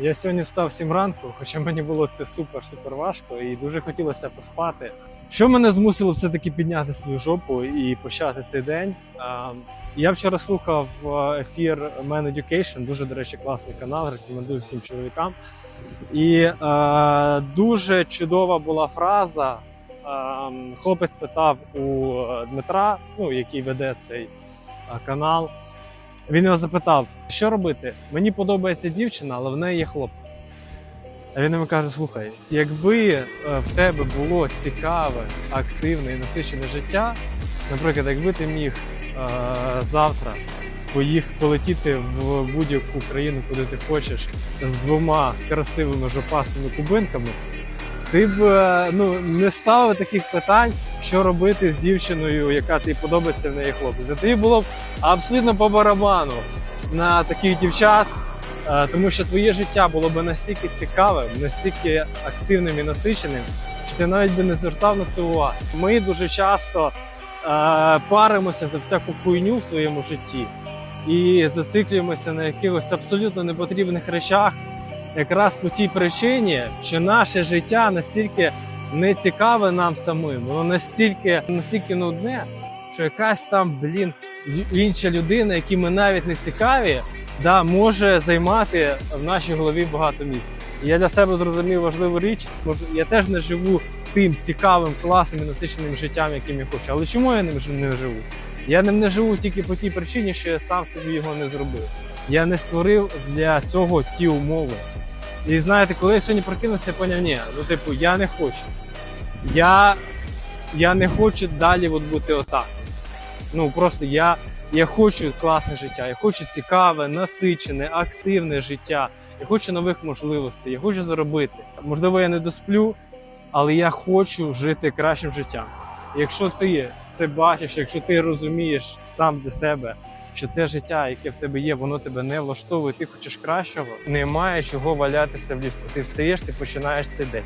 Я сьогодні встав 7 ранку, хоча мені було це супер-супер важко і дуже хотілося поспати. Що мене змусило все-таки підняти свою жопу і почати цей день? Я вчора слухав ефір Man Education, дуже, до речі, класний канал, рекомендую всім чоловікам. І е, дуже чудова була фраза. Хлопець питав у Дмитра, ну, який веде цей канал. Він його запитав, що робити? Мені подобається дівчина, але в неї є хлопець. А він йому каже: слухай, якби е, в тебе було цікаве, активне і насичене життя, наприклад, якби ти міг е, завтра поїх полетіти в будь-яку країну, куди ти хочеш, з двома красивими жопасними кубинками, ти б е, ну, не ставив таких питань, що робити з дівчиною, яка тобі подобається в неї хлопець. А тобі було б абсолютно по барабану на таких дівчат, е, тому що твоє життя було б настільки цікавим, настільки активним і насиченим, що ти навіть би не звертав на це увагу. Ми дуже часто е, паримося за всяку хуйню в своєму житті і зациклюємося на якихось абсолютно непотрібних речах, якраз по тій причині, що наше життя настільки не цікаве нам самим, воно настільки, настільки нудне, що якась там, блін, інша людина, якій ми навіть не цікаві, да, може займати в нашій голові багато місця. І Я для себе зрозумів важливу річ. Я теж не живу тим цікавим, класним і насиченим життям, яким я хочу. Але чому я ним не живу? Я ним не живу тільки по тій причині, що я сам собі його не зробив. Я не створив для цього ті умови. І знаєте, коли я сьогодні прокинувся, я поняв, ні, ну типу, я не хочу. Я, я не хочу далі от бути отак. Ну просто я, я хочу класне життя, я хочу цікаве, насичене, активне життя. Я хочу нових можливостей, я хочу заробити. Можливо, я не досплю, але я хочу жити кращим життям. Якщо ти це бачиш, якщо ти розумієш сам для себе, що те життя, яке в тебе є, воно тебе не влаштовує, ти хочеш кращого, немає чого валятися в ліжку. Ти встаєш, ти починаєш цей день.